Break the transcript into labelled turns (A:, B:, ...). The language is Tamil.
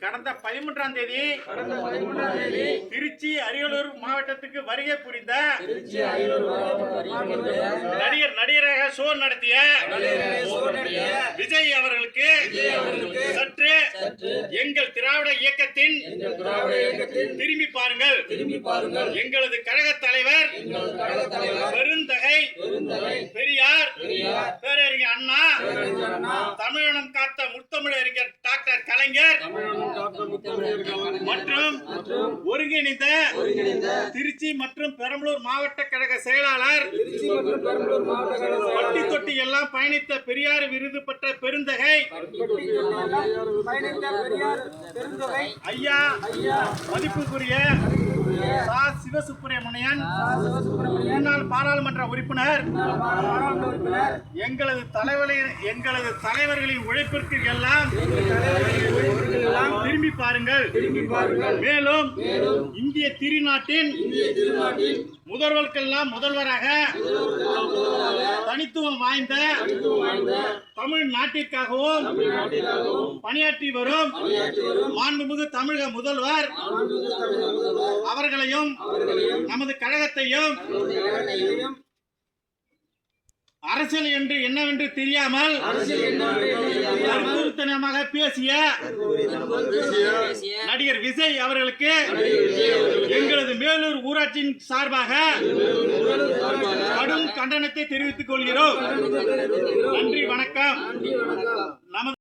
A: கடந்த பதிமூன்றாம் தேதி திருச்சி அரியலூர் மாவட்டத்துக்கு வருகை புரிந்த நடிகர் நடிகராக ஷோ நடத்திய விஜய் அவர்களுக்கு சற்று எங்கள் திராவிட இயக்கத்தின் திரும்பி பாருங்கள். எங்களது கழக தலைவர் பெருந்தகை பெரியார் அண்ணா. தமிழினம் காத்த முத்தமிழறிஞர் டாக்டர் கலைஞர். மற்றும் ஒருங்கிணைந்த திருச்சி மற்றும் பெரம்பலூர் மாவட்ட கழக செயலாளர். பட்டி தொட்டி எல்லாம் பயணித்த பெரியார் விருது பெற்ற பெருந்தகை. ஐயா. மதிப்புக்குரிய சா. சிவசுப்பிரமணியன். முன்னாள் பாராளுமன்ற உறுப்பினர். எங்களது தலைவரின் எங்களது தலைவர்களின் உழைப்பிற்கு எல்லாம் திரும்பி பாருங்கள். மேலும் இந்திய திருநாட்டின் முதல்வருக்கெல்லாம் முதல்வராக தனித்துவம் வாய்ந்த தமிழ் நாட்டிற்காகவும் பணியாற்றி வரும் மாண்புமிகு தமிழக முதல்வர் அவர்களையும் நமது கழகத்தையும் அரசியல் என்று என்னவென்று தெரியாமல் கருத்துத்தனமாக பேசிய நடிகர் விஜய் அவர்களுக்கு எங்களது மேலூர் ஊராட்சியின் சார்பாக கடும் கண்டனத்தை தெரிவித்துக் கொள்கிறோம். நன்றி வணக்கம். நமது